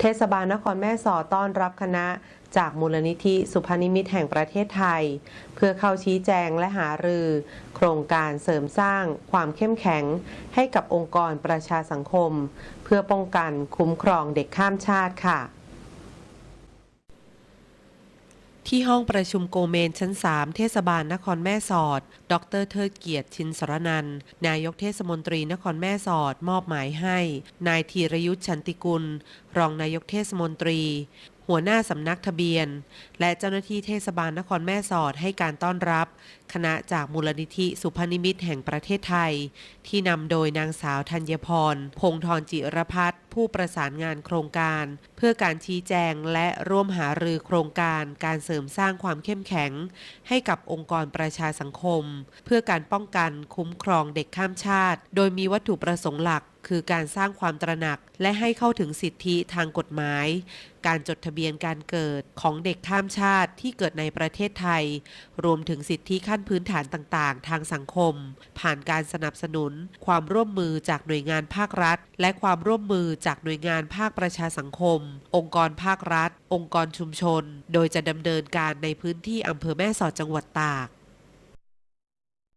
เทศบาลนครแม่สอดต้อนรับคณะ จากมูลนิธิสุพนิมิตแห่งประเทศไทย เพื่อเข้าชี้แจงและหารือ โครงการเสริมสร้างความเข้มแข็ง ให้กับองค์กรประชาสังคม เพื่อป้องกันคุ้มครองเด็กข้ามชาติค่ะ ที่ห้องประชุมโกเมนชั้น 3 เทศบาลนครแม่สอด ดรเทิดเกียรติชินสรนัน นายกเทศมนตรีนครแม่สอดมอบหมายให้ นายธีรยุทธ์ชันติกุล รองนายกเทศมนตรี หัวหน้าสำนักทะเบียน และเจ้าหน้าที่เทศบาลนครแม่สอดให้การต้อนรับ คณะจากมูลนิธิสุพนิมิตแห่งประเทศไทย ที่นำโดยนางสาวธัญพร พงธรจิรพัฒน์ผู้ประสานงานโครงการ เพื่อการชี้แจงและร่วมหารือโครงการการเสริมสร้างความเข้มแข็ง ให้กับองค์กรประชาสังคม เพื่อการป้องกันคุ้มครองเด็กข้ามชาติ โดยมีวัตถุประสงค์หลักคือการสร้างความตระหนักและให้เข้าถึงสิทธิทางกฎหมาย การจดทะเบียนการเกิดของเด็กข้ามชาติที่เกิดในประเทศไทย รวมถึงสิทธิขั้นพื้นฐานต่างๆ ทางสังคม ผ่านการสนับสนุน ความร่วมมือจากหน่วยงานภาครัฐ และความร่วมมือจากหน่วยงานภาคประชาสังคม องค์กรภาครัฐ องค์กรชุมชน โดยจะดำเนินการในพื้นที่อำเภอแม่สอดจังหวัดตาก